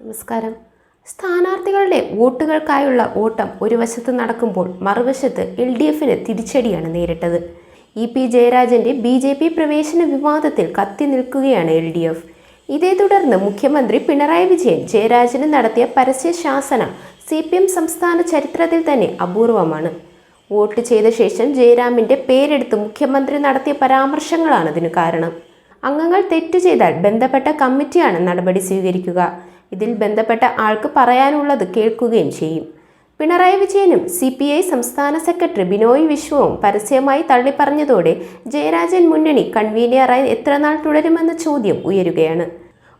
നമസ്കാരം. സ്ഥാനാർത്ഥികളുടെ വോട്ടുകൾക്കായുള്ള ഓട്ടം ഒരു വശത്ത് നടക്കുമ്പോൾ മറുവശത്ത് എൽ ഡി എഫിന് തിരിച്ചടിയാണ് നേരിട്ടത്. ഇ പി ജയരാജന്റെ ബി ജെ പി പ്രവേശന വിവാദത്തിൽ കത്തി നിൽക്കുകയാണ് എൽ ഡി എഫ്. ഇതേ തുടർന്ന് മുഖ്യമന്ത്രി പിണറായി വിജയൻ ജയരാജന് നടത്തിയ പരസ്യ ശാസന സി പി എം സംസ്ഥാന ചരിത്രത്തിൽ തന്നെ അപൂർവമാണ്. വോട്ട് ചെയ്ത ശേഷം ജയരാമിന്റെ പേരെടുത്ത് മുഖ്യമന്ത്രി നടത്തിയ പരാമർശങ്ങളാണ് ഇതിന് കാരണം. അംഗങ്ങൾ തെറ്റ് ചെയ്താൽ ബന്ധപ്പെട്ട കമ്മിറ്റിയാണ് നടപടി സ്വീകരിക്കുക. ഇതിൽ ബന്ധപ്പെട്ട ആൾക്ക് പറയാനുള്ളത് കേൾക്കുകയും ചെയ്യും. പിണറായി വിജയനും സി പി ഐ സംസ്ഥാന സെക്രട്ടറി ബിനോയ് വിശ്വവും പരസ്യമായി തള്ളിപ്പറഞ്ഞതോടെ ജയരാജൻ മുന്നണി കൺവീനിയറായി എത്രനാൾ തുടരുമെന്ന ചോദ്യം ഉയരുകയാണ്.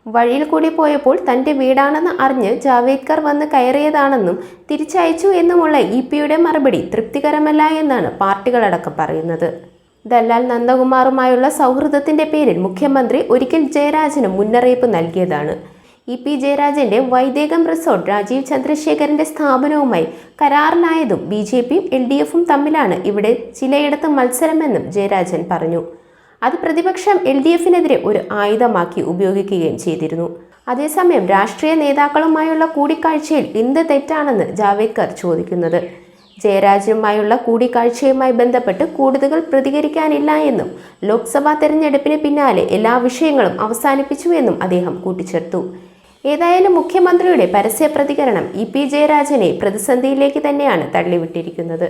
വഴിയിൽ കൂടി പോയപ്പോൾ തന്റെ വീടാണെന്ന് അറിഞ്ഞ് ജാവേദ്കർ വന്ന് കയറിയതാണെന്നും തിരിച്ചയച്ചു എന്നുമുള്ള ഇ പിയുടെ മറുപടി തൃപ്തികരമല്ല എന്നാണ് പാർട്ടികളടക്കം പറയുന്നത്. ദല്ലാൽ നന്ദകുമാറുമായുള്ള സൗഹൃദത്തിന്റെ പേരിൽ മുഖ്യമന്ത്രി ഒരിക്കൽ ജയരാജന് മുന്നറിയിപ്പ് നൽകിയതാണ്. ഇ പി ജയരാജന്റെ വൈദേകം റിസോർട്ട് രാജീവ് ചന്ദ്രശേഖരന്റെ സ്ഥാപനവുമായി കരാറിലായതും ബി ജെ പിയും എൽ ഡി എഫും തമ്മിലാണ് ഇവിടെ ചിലയിടത്ത് മത്സരമെന്നും ജയരാജൻ പറഞ്ഞു. അത് പ്രതിപക്ഷം എൽ ഡി എഫിനെതിരെ ഒരു ആയുധമാക്കി ഉപയോഗിക്കുകയും ചെയ്തിരുന്നു. അതേസമയം രാഷ്ട്രീയ നേതാക്കളുമായുള്ള കൂടിക്കാഴ്ചയിൽ എന്ത് തെറ്റാണെന്ന് ജാവേദ്കർ ചോദിക്കുന്നത്. ജയരാജനുമായുള്ള കൂടിക്കാഴ്ചയുമായി ബന്ധപ്പെട്ട് കൂടുതൽ പ്രതികരിക്കാനില്ല എന്നും ലോക്സഭാ തെരഞ്ഞെടുപ്പിന് പിന്നാലെ എല്ലാ വിഷയങ്ങളും അവസാനിപ്പിച്ചു എന്നും അദ്ദേഹം കൂട്ടിച്ചേർത്തു. ഏതായാലും മുഖ്യമന്ത്രിയുടെ പരസ്യ പ്രതികരണം ഇ പി ജയരാജനെ പ്രതിസന്ധിയിലേക്ക് തന്നെയാണ് തള്ളിവിട്ടിരിക്കുന്നത്.